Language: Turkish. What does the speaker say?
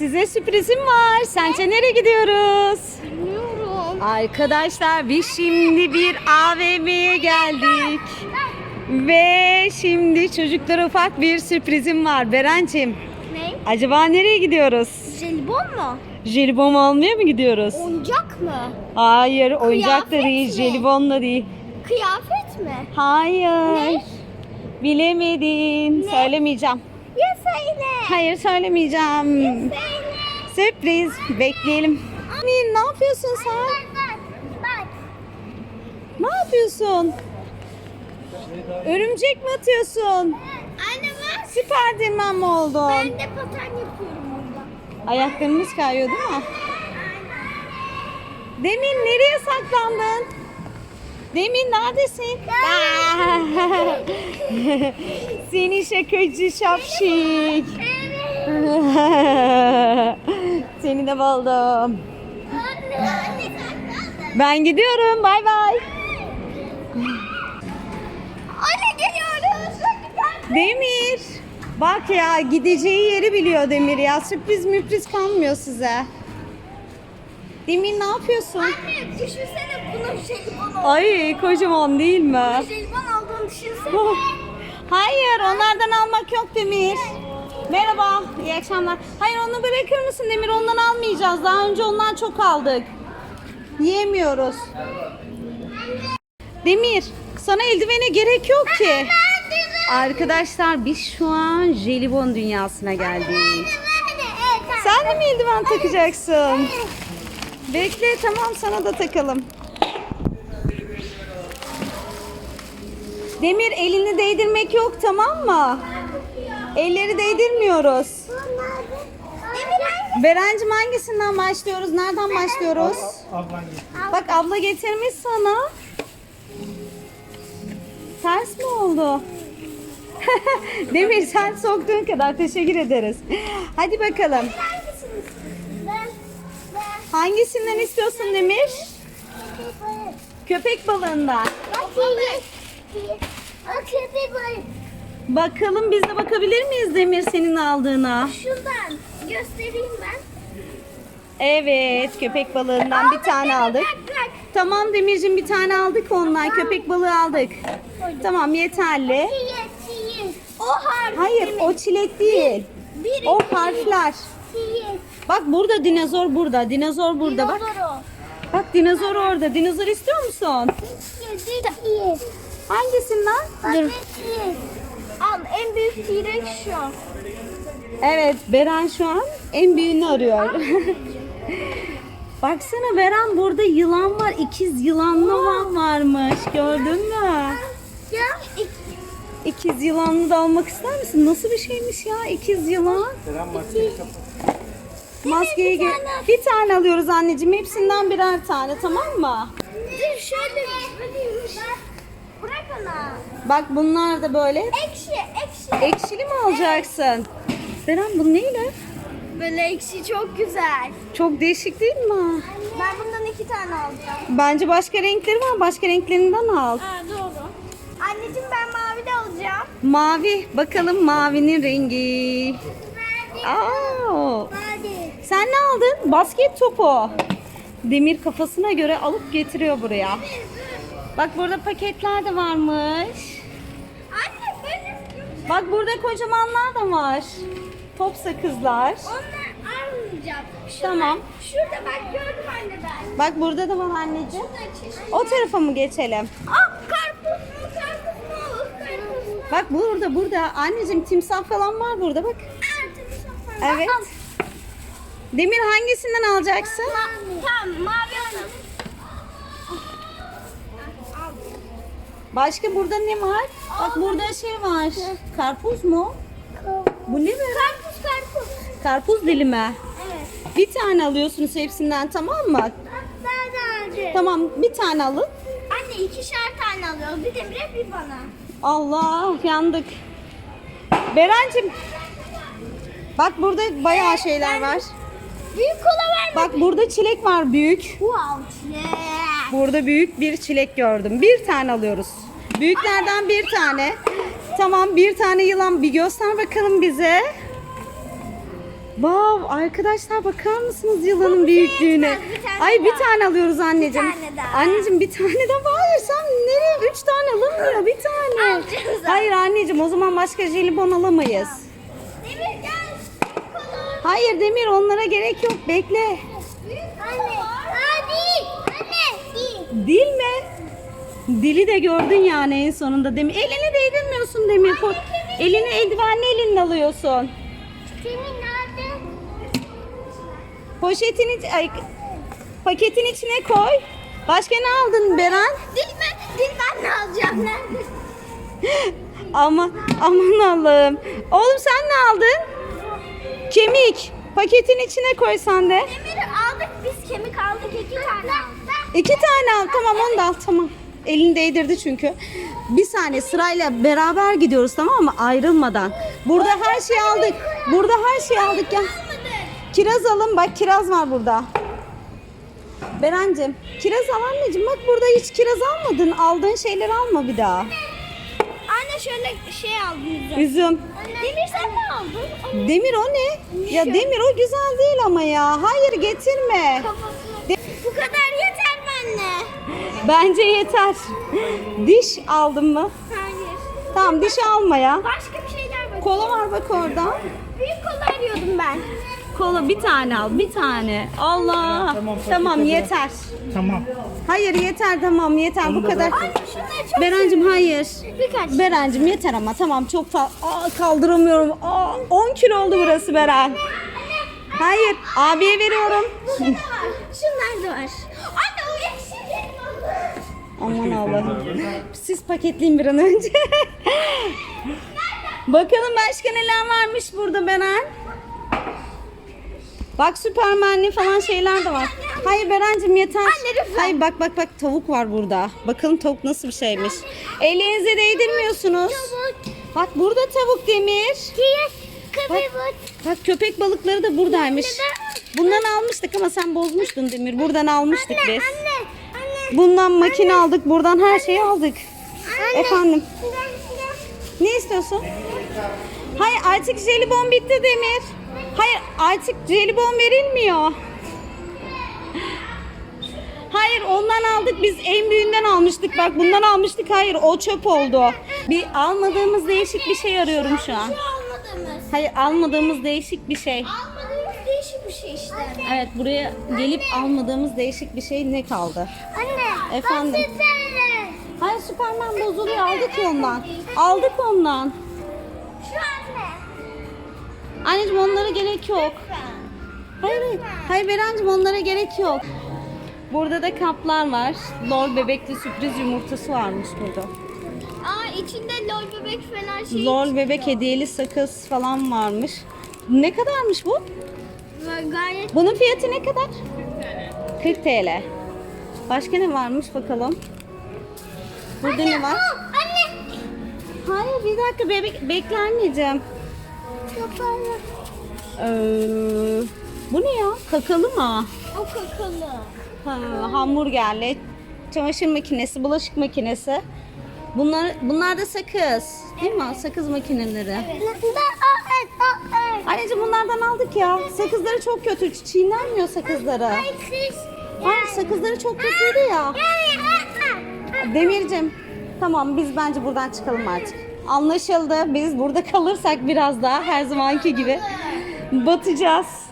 Size sürprizim var. Sence nereye gidiyoruz? Bilmiyorum. Arkadaşlar biz şimdi bir AVM'ye geldik. Ve şimdi çocuklara ufak bir sürprizim var. Berencim Ne? acaba nereye gidiyoruz? Jelibon mu? Jelibon almaya mı gidiyoruz? Oyuncak mı? Hayır oyuncak da Kıyafet değil, mi? jelibon da değil. Kıyafet mi? Hayır. Ne? Bilemedin. Ne? Söylemeyeceğim. Ya söyle. Hayır söylemeyeceğim. Söyle. Sürpriz. Bekleyelim. Min ne yapıyorsun sen? Bak bak. Ne yapıyorsun? Örümcek mi atıyorsun? Anne bak. Süperdirmen mi oldun? Ben de paten yapıyorum orada. Ayaklarımız kayıyor değil mi? Demin nereye saklandın? Demin neredesin? Seni şakacı şapşik. Seni de buldum. Ben gidiyorum. Bay bay. Anne geliyoruz. Demir. Bak ya gideceği yeri biliyor Demir ya. Sürpriz müpriz kalmıyor size. Demir ne yapıyorsun? Anne düşünsene bunun jelibon olduğunu. Ay kocaman değil mi? Jelibon olduğunu düşünsene. Oh. Hayır onlardan almak yok Demir. Merhaba, iyi akşamlar. Hayır onu bırakır mısın Demir? Ondan almayacağız. Daha önce ondan çok aldık. Yiyemiyoruz. Demir, sana eldivene gerek yok ki. Arkadaşlar biz şu an jelibon dünyasına geldik. Sen de mi eldiven takacaksın? Bekle tamam sana da takalım. Demir elini değdirmek yok tamam mı? Elleri değdirmiyoruz. Berencim hangisinden başlıyoruz? Nereden başlıyoruz? Bak abla getirmiş sana. Ters mi oldu? Demir sen soktuğun kadar teşekkür ederiz. Hadi bakalım. Hangisinden istiyorsun Demir? Köpek balığından. Bakalım biz de bakabilir miyiz Demir senin aldığına? Şuradan göstereyim ben. Evet köpek balığından bir tane aldık. Bak bak. Tamam Demircim bir tane aldık ondan. Köpek balığı aldık. Tamam yeterli. O harf. Hayır o çilek değil. Bir, O harfler. çiğ. Bak burada dinozor burada. Dinozor burada bak. Bak dinozor orada. Dinozor istiyor musun? Çiğ. Hangisinden? Bak çiğ. Al en büyük T-Rex şu. Evet Beren şu an en büyüğünü arıyor. Baksana Beren burada yılan var. İkiz yılanlı van varmış. Gördün mü? Ya. İki. İkiz yılanlı da almak ister misin? Nasıl bir şeymiş ya ikiz yılan? Maskeyi bir tane. bir tane alıyoruz anneciğim. Hepsinden birer tane tamam mı? Dur şöyle. Bırak ona. Bak bunlar da böyle. Ekşi, ekşi. Ekşili mi alacaksın? Beren bu neyle? Böyle ekşi çok güzel. Çok değişik değil mi? Ben bundan iki tane alacağım. Bence başka renkleri var. Başka renklerinden al. Ha doğru. Anneciğim ben mavi de alacağım. Mavi. Bakalım mavinin rengi. Aa, Hadi. Sen ne aldın? Basket topu. Demir kafasına göre alıp getiriyor buraya. Bak burada paketler de varmış. Anne böyle Bak burada kocamanlar da var. Top sakızlar. onlar almayacağım. Şurada, Tamam. Şurada bak gördüm anne ben. Bak burada da var anneciğim. O tarafa mı geçelim? Ah karpuz mu karpuz mu karpuz mu? Bak burada burada. Anneciğim timsah falan var burada bak. Evet. Demir hangisinden alacaksın? Tamam mavi alalım. Başka burada ne var? Bak burada şey var. Karpuz mu? Bu ne be? Karpuz karpuz. Karpuz dilimi. Evet. Bir tane alıyorsunuz hepsinden tamam mı? Ben de Tamam bir tane alın. Anne ikişer tane alıyoruz. Bir de bir bir bana. Allah yandık. Berencim. Bak burada bayağı şeyler var. Büyük kola var mı? Bak burada çilek var büyük. Wow. Yeah. Burada büyük bir çilek gördüm. Bir tane alıyoruz. Büyüklerden bir tane. Tamam bir tane yılan bir göster bakalım bize. Wow arkadaşlar bakar mısınız yılanın büyüklüğüne? bir tane Ay bir tane alıyoruz anneciğim. Bir tane daha. Anneciğim bir tane de hayır sen nereye? Üç tane alınmıyor bir tane. Hayır anneciğim o zaman başka jelibon alamayız. Gel. Hayır Demir onlara gerek yok bekle. Anne. Aa değil. Anne değil. Dil mi? Dili de gördün yani en sonunda Demir. Elini değdirmiyorsun Demir. Ko- Elini eldivenli elinle alıyorsun. Kimin nerede? Poşetin iç, ay, paketin içine koy. Başka ne aldın Beren? Dil mi? Dil ben ne alacağım? Nerede? Ama aman Allah'ım. Oğlum sen ne aldın? Kemik. Paketin içine koy sen de. Demir'i aldık biz kemik aldık iki tane aldık. İki tane al. Tamam onu da al. Tamam. Elini değdirdi çünkü. Bir saniye sırayla beraber gidiyoruz tamam mı? Ayrılmadan. Burada her şeyi aldık. Burada her şeyi aldık ya. Kiraz alın. Bak kiraz var burada. Berencim kiraz al anneciğim. Bak burada hiç kiraz almadın. Aldığın şeyleri alma bir daha. Şöyle şey aldım. Üzüm. Demir sen ne aldın? Demir o ne? Ya Demir o güzel değil ama ya. Hayır getirme. Kafasına. Bu kadar yeter mi anne? Bence yeter. Diş aldın mı? Hayır. Tamam diş alma ya. Başka bir şeyler bak. Kola var bak orada. Büyük kola arıyordum ben. Kola bir tane al bir tane. Allah. Tamam, Tamam yeter. Tamam. Hayır yeter tamam yeter bu kadar. Anne şunları çok Berencim hayır. Birkaç. Berencim yeter ama tamam çok fazla. Aa, kaldıramıyorum. Aa, 10 kilo oldu burası Beren. Hayır abiye veriyorum. Burada da var. Şunlar da var. Anne o ekşi Aman Allah'ım. Siz paketleyin bir an önce. Bakalım başka neler varmış burada Beren. Bak süpermenli falan şeyler de var. Hayır Berencim yeter. Hayır bak bak bak tavuk var burada. Bakalım tavuk nasıl bir şeymiş. Elinize değdirmiyorsunuz. Bak burada tavuk demir. Kıvırcık. Bak köpek balıkları da buradaymış. Bundan almıştık ama sen bozmuştun Demir. Buradan almıştık biz. Anne. Anne. Bundan makine aldık. Buradan her şeyi aldık. Anne. Efendim. Ne istiyorsun? Hayır artık jelibon bitti Demir. Hayır artık jelibon verilmiyor. Hayır ondan aldık biz en büyüğünden almıştık. Bak bundan almıştık. Hayır o çöp oldu. Bir almadığımız değişik bir şey arıyorum şu an. Almadığımız. Hayır almadığımız değişik bir şey. Almadığımız değişik bir şey işte. Evet buraya gelip almadığımız değişik bir şey ne kaldı? Anne. Efendim? Hayır Süperman bozuluyor aldık ondan. Aldık ondan. Şu. Anneciğim onlara gerek yok. Hayır hayır. Hayır Berencim onlara gerek yok. Burada da kaplar var. Lol bebekli sürpriz yumurtası varmış burada. Aa içinde lol bebek falan şey. Lol bebek hediyeli sakız falan varmış. Ne kadarmış bu? Gayet Bunun fiyatı ne kadar? 40 TL. Başka ne varmış bakalım. Burada ne var? Aa, anne. Hayır bir dakika bebek bekle anneciğim. Kapalı. Ee, bu ne ya? Kakalı mı? O kakalı. Ha, hamburgerli, çamaşır makinesi, bulaşık makinesi. Bunlar bunlar da sakız. Değil mi? Sakız makineleri. Anneciğim bunlardan aldık ya. Sakızları çok kötü. Çiğnenmiyor sakızları. Hayır sakızları çok kötüydü ya. Demircim tamam biz bence buradan çıkalım artık. Anlaşıldı. Biz burada kalırsak biraz daha her zamanki gibi batacağız.